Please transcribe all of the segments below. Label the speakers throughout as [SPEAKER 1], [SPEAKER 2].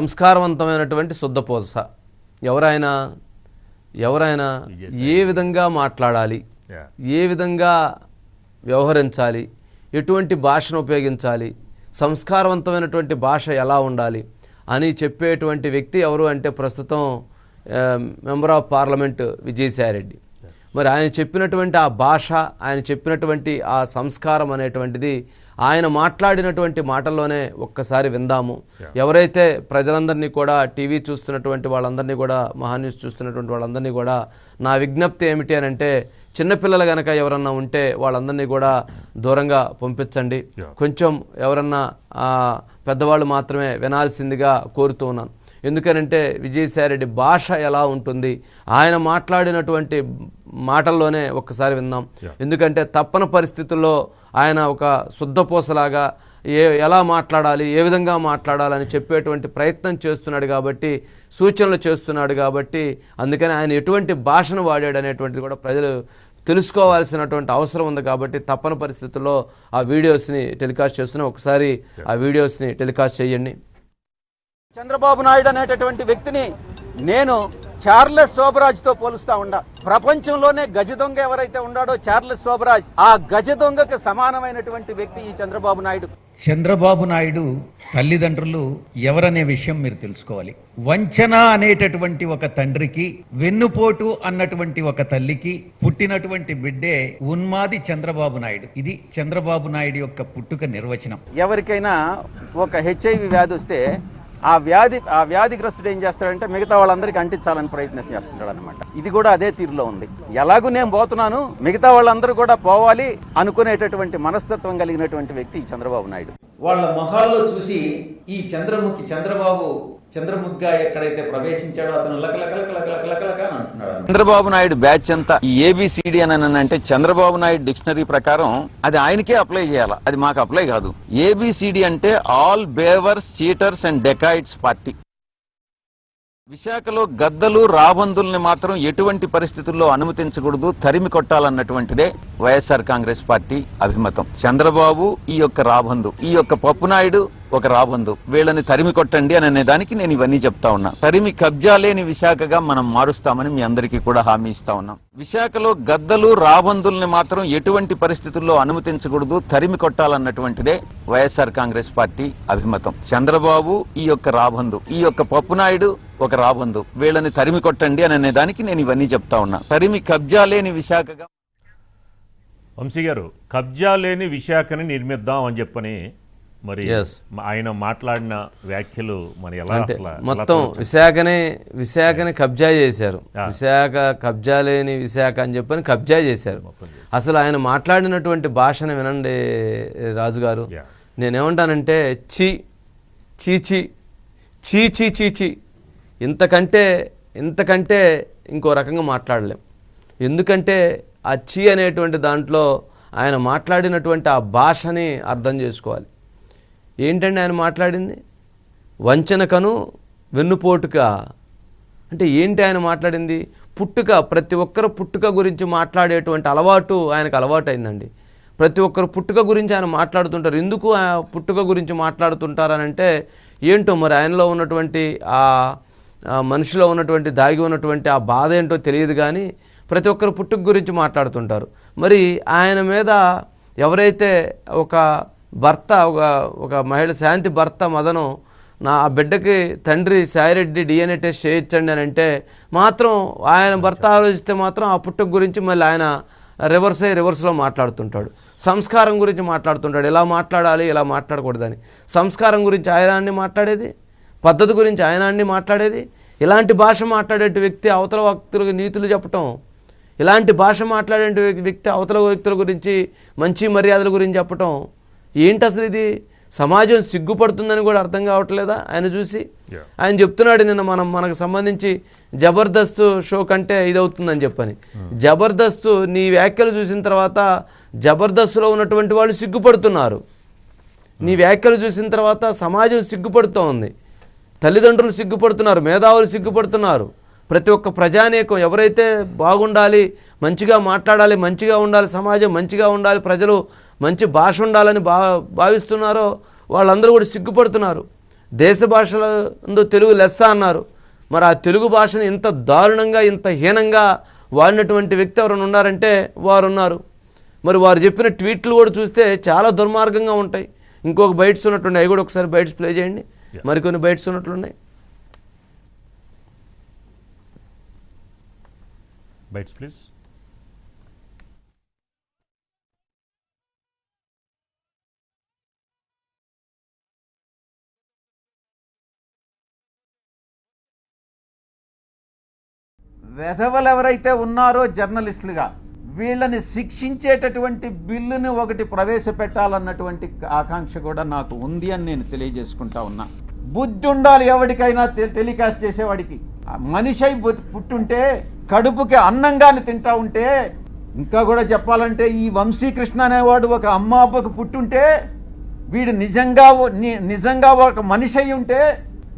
[SPEAKER 1] సంస్కారవంతమైనటువంటి శుద్ధపూస ఎవరైనా ఎవరైనా ఏ విధంగా మాట్లాడాలి. ఏ విధంగా వ్యవహరించాలి ఎటువంటి భాషను ఉపయోగించాలి సంస్కారవంతమైనటువంటి భాష ఎలా ఉండాలి అని చెప్పేటువంటి వ్యక్తి ఎవరు అంటే ప్రస్తుతం మెంబర్ ఆఫ్ పార్లమెంట్ విజయసాయిరెడ్డి. మరి ఆయన చెప్పినటువంటి ఆ భాష ఆయన చెప్పినటువంటి ఆ సంస్కారం అనేటువంటిది ఆయన మాట్లాడినటువంటి మాటల్లోనే ఒక్కసారి విందాము. ఎవరైతే ప్రజలందరినీ కూడా టీవీ చూస్తున్నటువంటి వాళ్ళందరినీ కూడా మహా న్యూస్ చూస్తున్నటువంటి వాళ్ళందరినీ కూడా నా విజ్ఞప్తి ఏమిటి అని అంటే చిన్నపిల్లలు గనక ఎవరన్నా ఉంటే వాళ్ళందరినీ కూడా దూరంగా పంపించండి. కొంచెం ఎవరన్నా పెద్దవాళ్ళు మాత్రమే వినాల్సిందిగా కోరుతూ ఉన్నాను. ఎందుకనంటే విజయసాయిరెడ్డి భాష ఎలా ఉంటుంది? ఆయన మాట్లాడినటువంటి మాటల్లోనే ఒక్కసారి విందాం. ఎందుకంటే తప్పన పరిస్థితుల్లో ఆయన ఒక శుద్ధపూసలాగా ఏ ఎలా మాట్లాడాలి ఏ విధంగా మాట్లాడాలని చెప్పేటువంటి ప్రయత్నం చేస్తున్నాడు కాబట్టి సూచనలు చేస్తున్నాడు కాబట్టి అందుకని ఆయన ఎటువంటి భాషను వాడాడు అనేటువంటిది కూడా ప్రజలు తెలుసుకోవాల్సినటువంటి అవసరం ఉంది కాబట్టి తప్పని పరిస్థితుల్లో ఆ వీడియోస్ని టెలికాస్ట్ చేస్తున్నాం. ఒకసారి ఆ వీడియోస్ని టెలికాస్ట్ చేయండి.
[SPEAKER 2] చంద్రబాబు నాయుడు అనేటటువంటి వ్యక్తిని నేను చార్లెస్ శోభరాజ్తో పోలుస్తా ఉండా. ప్రపంచంలోనే గజ దొంగ ఎవరైతే ఉన్నాడో చార్లెస్ శోభరాజ్ ఆ గజ దొంగకు సమానమైనటువంటి వ్యక్తి ఈ చంద్రబాబు నాయుడు.
[SPEAKER 3] చంద్రబాబు నాయుడు తల్లిదండ్రులు ఎవరనే విషయం మీరు తెలుసుకోవాలి. వంచన అనేటటువంటి ఒక తండ్రికి వెన్నుపోటు అన్నటువంటి ఒక తల్లికి పుట్టినటువంటి బిడ్డే ఉన్మాది చంద్రబాబు నాయుడు. ఇది చంద్రబాబు నాయుడు యొక్క పుట్టుక నిర్వచనం.
[SPEAKER 2] ఎవరికైనా ఒక హెచ్ఐవి వ్యాధి వస్తే ఆ వ్యాధి ఆ వ్యాధిగ్రస్తుడు ఏం చేస్తాడంటే మిగతా వాళ్ళందరికీ అంటించాలని ప్రయత్నం చేస్తుంటాడు అనమాట ఇది కూడా అదే తీరులో ఉంది. ఎలాగూ నేను పోతున్నాను మిగతా వాళ్ళందరూ కూడా పోవాలి అనుకునేటటువంటి మనస్తత్వం కలిగినటువంటి వ్యక్తి చంద్రబాబు నాయుడు.
[SPEAKER 3] వాళ్ళ మొహాల్లో చూసి ఈ చంద్రముఖి చంద్రబాబు చంద్రముఖిగా ఎక్కడైతే ప్రవేశించాడో అతను అని అంటున్నాడు
[SPEAKER 4] చంద్రబాబు నాయుడు బ్యాచ్ అంతా ఈ ఏబిసిడి అని అంటే చంద్రబాబు నాయుడు డిక్షనరీ ప్రకారం అది ఆయనకే అప్లై చేయాలి. అది మాకు అప్లై కాదు. ఏబిసిడి అంటే ఆల్ బేవర్స్ చీటర్స్ అండ్ డెకాయిట్స్ పార్టీ. విశాఖలో గద్దలు రాబందుల్ని మాత్రం ఎటువంటి పరిస్థితుల్లో అనుమతించకూడదు తరిమి కొట్టాలన్నటువంటిదే వైఎస్ఆర్ కాంగ్రెస్ పార్టీ అభిమతం. చంద్రబాబు ఈ యొక్క రాబందు ఈ యొక్క పప్పునాయుడు ఒక రాబందు. వీళ్ళని తరిమి కొట్టండి అని అనే దానికి నేను ఇవన్నీ చెప్తా ఉన్నా. తరిమి కబ్జా లేని విశాఖగా మనం మారుస్తామని మీ అందరికీ కూడా హామీ ఇస్తా ఉన్నాం. విశాఖలో గద్దలు రాబందుల్ని మాత్రం ఎటువంటి పరిస్థితుల్లో అనుమతించకూడదు తరిమి కొట్టాలన్నటువంటిదే వైఎస్ఆర్ కాంగ్రెస్ పార్టీ అభిమతం. చంద్రబాబు ఈ యొక్క రాబందు ఈ యొక్క పప్పునాయుడు ఒక రాబందు. వీళ్ళని తరిమి కొట్టండి అని అనే దానికి నేను ఇవన్నీ చెప్తా ఉన్నా. తరిమి కబ్జా లేని విశాఖగా
[SPEAKER 5] వంశీ గారు కబ్జా లేని విశాఖని నిర్మిద్దాం అని చెప్పని మరి
[SPEAKER 1] Yes.
[SPEAKER 5] ఆయన మాట్లాడిన వ్యాఖ్యలు మరి ఎలా
[SPEAKER 1] మొత్తం? విశాఖని విశాఖని కబ్జా చేశారు. విశాఖ కబ్జా లేని విశాఖ అని చెప్పని కబ్జా చేశారు. అసలు ఆయన మాట్లాడినటువంటి భాషను వినండి రాజుగారు. నేనేమంటానంటే చీ చీచి చీ చీ చీ చీ ఇంతకంటే ఇంతకంటే ఇంకో రకంగా మాట్లాడలేం. ఎందుకంటే ఆ చీ అనేటువంటి దాంట్లో ఆయన మాట్లాడినటువంటి ఆ భాషని అర్థం చేసుకోవాలి. ఏంటండి ఆయన మాట్లాడింది? వంచనకను వెన్నుపోటుక. అంటే ఏంటి ఆయన మాట్లాడింది? పుట్టుక ప్రతి ఒక్కరు పుట్టుక గురించి మాట్లాడేటువంటి అలవాటు ఆయనకు అలవాటు అయిందండి ప్రతి ఒక్కరు పుట్టుక గురించి ఆయన మాట్లాడుతుంటారు. ఎందుకు ఆ పుట్టుక గురించి మాట్లాడుతుంటారని అంటే ఏంటో మరి ఆయనలో ఉన్నటువంటి ఆ మనిషిలో ఉన్నటువంటి దాగి ఉన్నటువంటి ఆ బాధ ఏంటో తెలియదు కానీ ప్రతి ఒక్కరు పుట్టుక గురించి మాట్లాడుతుంటారు. మరి ఆయన మీద ఎవరైతే ఒక భర్త ఒక ఒక మహిళ శాంతి భర్త మదను నా ఆ బిడ్డకి తండ్రి సాయిరెడ్డి డిఎన్ఏ టెస్ట్ చేయించండి అని అంటే మాత్రం ఆయన భర్త ఆలోచిస్తే మాత్రం ఆ పుట్టుక గురించి మళ్ళీ ఆయన రివర్స్ అయ్యి రివర్స్లో మాట్లాడుతుంటాడు. సంస్కారం గురించి మాట్లాడుతుంటాడు. ఎలా మాట్లాడాలి ఎలా మాట్లాడకూడదని. సంస్కారం గురించి ఆయన అన్ని మాట్లాడేది? పద్ధతి గురించి ఆయన అన్ని మాట్లాడేది? ఇలాంటి భాష మాట్లాడే వ్యక్తి అవతల వ్యక్తులకు నీతులు చెప్పటం? ఇలాంటి భాష మాట్లాడే వ్యక్తి అవతల వ్యక్తుల గురించి మంచి మర్యాదల గురించి చెప్పటం? ఏంటి అసలు ఇది? సమాజం సిగ్గుపడుతుందని కూడా అర్థం కావట్లేదా ఆయన చూసి. ఆయన చెప్తున్నాడు నిన్న మనం మనకు సంబంధించి జబర్దస్త్ షో కంటే ఇదవుతుందని చెప్పని. జబర్దస్త్ నీ వ్యాఖ్యలు చూసిన తర్వాత జబర్దస్త్లో ఉన్నటువంటి వాళ్ళు సిగ్గుపడుతున్నారు. నీ వ్యాఖ్యలు చూసిన తర్వాత సమాజం సిగ్గుపడుతూ ఉంది తల్లిదండ్రులు సిగ్గుపడుతున్నారు మేధావులు సిగ్గుపడుతున్నారు. ప్రతి ఒక్క ప్రజానీకం ఎవరైతే బాగుండాలి మంచిగా మాట్లాడాలి మంచిగా ఉండాలి సమాజం మంచిగా ఉండాలి ప్రజలు మంచి భాష ఉండాలని భా భావిస్తున్నారో వాళ్ళందరూ కూడా సిగ్గుపడుతున్నారు. దేశ భాషలందు తెలుగు లెస్స అన్నారు. మరి ఆ తెలుగు భాషను ఇంత దారుణంగా ఇంత హీనంగా వాడినటువంటి వ్యక్తి ఎవరైనా ఉన్నారంటే వారు ఉన్నారు మరి వారు చెప్పిన ట్వీట్లు కూడా చూస్తే చాలా దుర్మార్గంగా ఉంటాయి. ఇంకొక బైట్స్ ఉన్నట్టుండే అవి కూడా ఒకసారి బైట్స్ ప్లే చేయండి. మరికొన్ని బైట్స్ ఉన్నట్లున్నాయి.
[SPEAKER 5] బైట్స్ ప్లీజ్
[SPEAKER 2] వెధవలు ఎవరైతే ఉన్నారో జర్నలిస్టులుగా వీళ్ళని శిక్షించేటటువంటి బిల్లుని ఒకటి ప్రవేశపెట్టాలన్నటువంటి ఆకాంక్ష కూడా నాకు ఉంది అని నేను తెలియజేసుకుంటా ఉన్నా. బుద్ధి ఉండాలి ఎవరికైనా టెలికాస్ట్ చేసేవాడికి. మనిషి అయి పుట్టుంటే కడుపుకి అన్నంగాని తింటా ఉంటే ఇంకా కూడా చెప్పాలంటే ఈ వంశీకృష్ణ అనేవాడు ఒక అమ్మ అబ్బకు పుట్టుంటే వీడు నిజంగా ఓ- ని- నిజంగా ఒక మనిషి అయి ఉంటే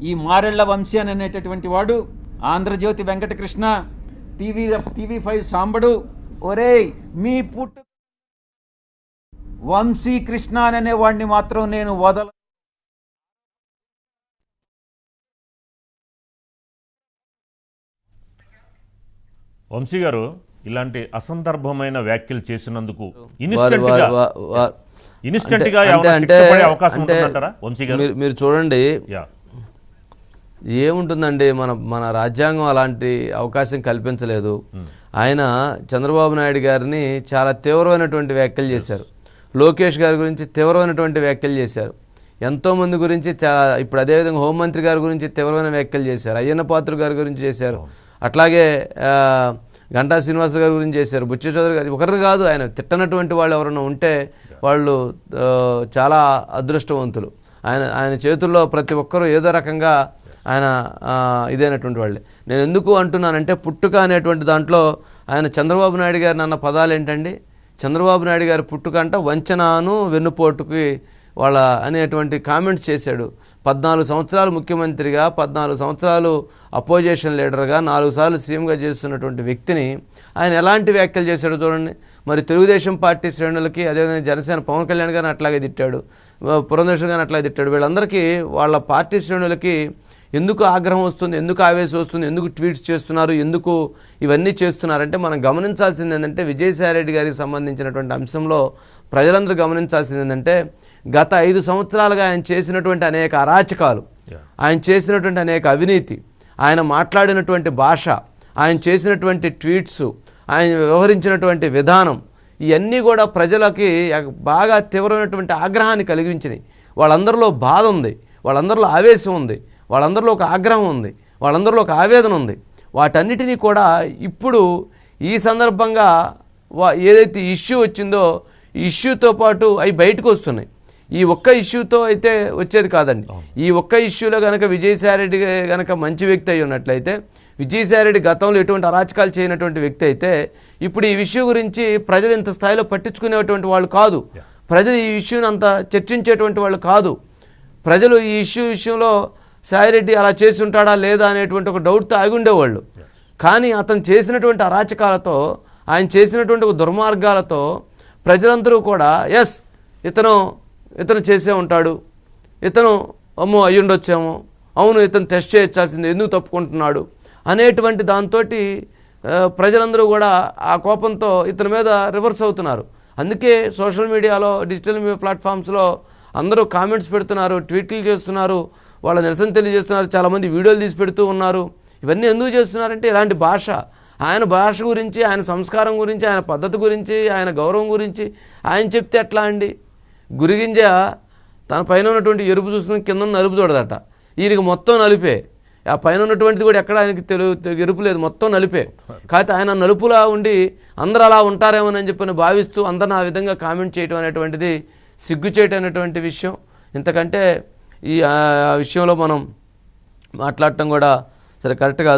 [SPEAKER 2] ఈ మారెళ్ళ వంశీ అని అనేటటువంటి వాడు Andhrajyothi Venkatakrishna TV TV five Sambadu ఒరేయ్ మీ పుట్టు వంశీ కృష్ణ అనే మాత్రం నేను వదల
[SPEAKER 5] వంశీ గారు ఇలాంటి అసందర్భమైన వ్యాఖ్యలు చేసినందుకు ఇన్స్టెంట్గా
[SPEAKER 1] అంటే-
[SPEAKER 5] అవకాశం వంశీ గారు?
[SPEAKER 1] మీరు చూడండి. ఏముంటుందండి మన మన రాజ్యాంగం అలాంటి అవకాశం కల్పించలేదు. ఆయన చంద్రబాబు నాయుడు గారిని చాలా తీవ్రమైనటువంటి వ్యాఖ్యలు చేశారు. లోకేష్ గారి గురించి తీవ్రమైనటువంటి వ్యాఖ్యలు చేశారు. ఎంతోమంది గురించి చాలా ఇప్పుడు అదేవిధంగా హోంమంత్రి గారి గురించి తీవ్రమైన వ్యాఖ్యలు చేశారు. అయ్యన్న పాత్ర గారి గురించి చేశారు. అట్లాగే గంటా శ్రీనివాస గారి గురించి చేశారు. బుచ్చ చౌదరి గారు ఒకరిని కాదు ఆయన. తిట్టనటువంటి వాళ్ళు ఎవరైనా ఉంటే వాళ్ళు చాలా అదృష్టవంతులు. ఆయన ఆయన చేతుల్లో ప్రతి ఒక్కరూ ఏదో రకంగా ఆయన ఇదైనటువంటి వాళ్ళే. నేను ఎందుకు అంటున్నానంటే పుట్టుక అనేటువంటి దాంట్లో ఆయన చంద్రబాబు నాయుడు గారిని అన్న పదాలు ఏంటండి చంద్రబాబు నాయుడు గారి పుట్టుక అంట వంచనాను వెన్నుపోటుకి వాళ్ళ అనేటువంటి కామెంట్స్ చేశాడు. పద్నాలుగు సంవత్సరాలు ముఖ్యమంత్రిగా పద్నాలుగు సంవత్సరాలు అపోజిషన్ లీడర్గా నాలుగు సార్లు సీఎంగా చేస్తున్నటువంటి వ్యక్తిని ఆయన ఎలాంటి వ్యాఖ్యలు చేశాడు చూడండి. మరి తెలుగుదేశం పార్టీ శ్రేణులకి అదేవిధంగా జనసేన పవన్ కళ్యాణ్ గారిని అట్లాగే తిట్టాడు. పురంధేశ్వర్ గారిని అట్లాగే తిట్టాడు. వీళ్ళందరికీ వాళ్ళ పార్టీ శ్రేణులకి ఎందుకు ఆగ్రహం వస్తుంది ఎందుకు ఆవేశం వస్తుంది ఎందుకు ట్వీట్స్ చేస్తున్నారు ఎందుకు ఇవన్నీ చేస్తున్నారంటే మనం గమనించాల్సింది ఏంటంటే విజయసాయి రెడ్డి గారికి సంబంధించినటువంటి అంశంలో ప్రజలందరూ గమనించాల్సింది ఏంటంటే గత ఐదు సంవత్సరాలుగా ఆయన చేసినటువంటి అనేక అరాచకాలు ఆయన చేసినటువంటి అనేక అవినీతి ఆయన మాట్లాడినటువంటి భాష ఆయన చేసినటువంటి ట్వీట్స్ ఆయన వ్యవహరించినటువంటి విధానం ఇవన్నీ కూడా ప్రజలకి బాగా తీవ్రమైనటువంటి ఆగ్రహాన్ని కలిగించినాయి. వాళ్ళందరిలో బాధ ఉంది వాళ్ళందరిలో ఆవేశం ఉంది వాళ్ళందరిలో ఒక ఆగ్రహం ఉంది వాళ్ళందరిలో ఒక ఆవేదన ఉంది. వాటన్నిటినీ కూడా ఇప్పుడు ఈ సందర్భంగా ఏదైతే ఇష్యూ వచ్చిందో ఇష్యూతో పాటు అవి బయటకు వస్తున్నాయి. ఈ ఒక్క ఇష్యూతో అయితే వచ్చేది కాదండి. ఈ ఒక్క ఇష్యూలో కనుక విజయసాయిరెడ్డి కనుక మంచి వ్యక్తి అయి ఉన్నట్లయితే విజయసాయిరెడ్డి గతంలో ఎటువంటి అరాచకాలు చేయనటువంటి వ్యక్తి అయితే ఇప్పుడు ఈ విషయం గురించి ప్రజలు ఇంత స్థాయిలో పట్టించుకునేటువంటి వాళ్ళు కాదు. ప్రజలు ఈ ఇష్యూని అంత చర్చించేటువంటి వాళ్ళు కాదు. ప్రజలు ఈ ఇష్యూ విషయంలో సాయిరెడ్డి అలా చేసి ఉంటాడా లేదా అనేటువంటి ఒక డౌట్తో ఆగి ఉండేవాళ్ళు. కానీ అతను చేసినటువంటి అరాచకాలతో ఆయన చేసినటువంటి ఒక దుర్మార్గాలతో ప్రజలందరూ కూడా ఎస్ ఇతను ఇతను చేసే ఉంటాడు. ఇతను అమ్మో అయ్యుండొచ్చేమో. అవును ఇతను టెస్ట్ చేయించాల్సింది ఎందుకు తప్పుకుంటున్నాడు? అనేటువంటి దాంతో ప్రజలందరూ కూడా ఆ కోపంతో ఇతని మీద రివర్స్ అవుతున్నారు. అందుకే సోషల్ మీడియాలో డిజిటల్ మీడియా ప్లాట్ఫామ్స్లో అందరూ కామెంట్స్ పెడుతున్నారు ట్వీట్లు చేస్తున్నారు వాళ్ళ నిరసన తెలియజేస్తున్నారు చాలామంది వీడియోలు తీసి పెడుతూ ఉన్నారు. ఇవన్నీ ఎందుకు చేస్తున్నారంటే ఇలాంటి భాష. ఆయన భాష గురించి ఆయన సంస్కారం గురించి ఆయన పద్ధతి గురించి ఆయన గౌరవం గురించి ఆయన చెప్తే ఎట్లా అండి? గురిగింజ తన పైన ఉన్నటువంటి ఎరుపు చూసుకుని కింద నలుపు చూడదట. ఈయనకి మొత్తం నలిపే. ఆ పైన ఉన్నటువంటిది కూడా ఎక్కడ ఆయనకి తెలుగు ఎరుపు లేదు. మొత్తం నలిపే. కాకపోతే ఆయన నలుపులా ఉండి అందరు అలా ఉంటారేమోనని చెప్పని భావిస్తూ అందరిని ఆ విధంగా కామెంట్ చేయటం అనేటువంటిది సిగ్గు చేయటం అనేటువంటి విషయం. ఇంతకంటే ఈ విషయంలో మనం మాట్లాడటం కూడా సరే కరెక్ట్ కాదు.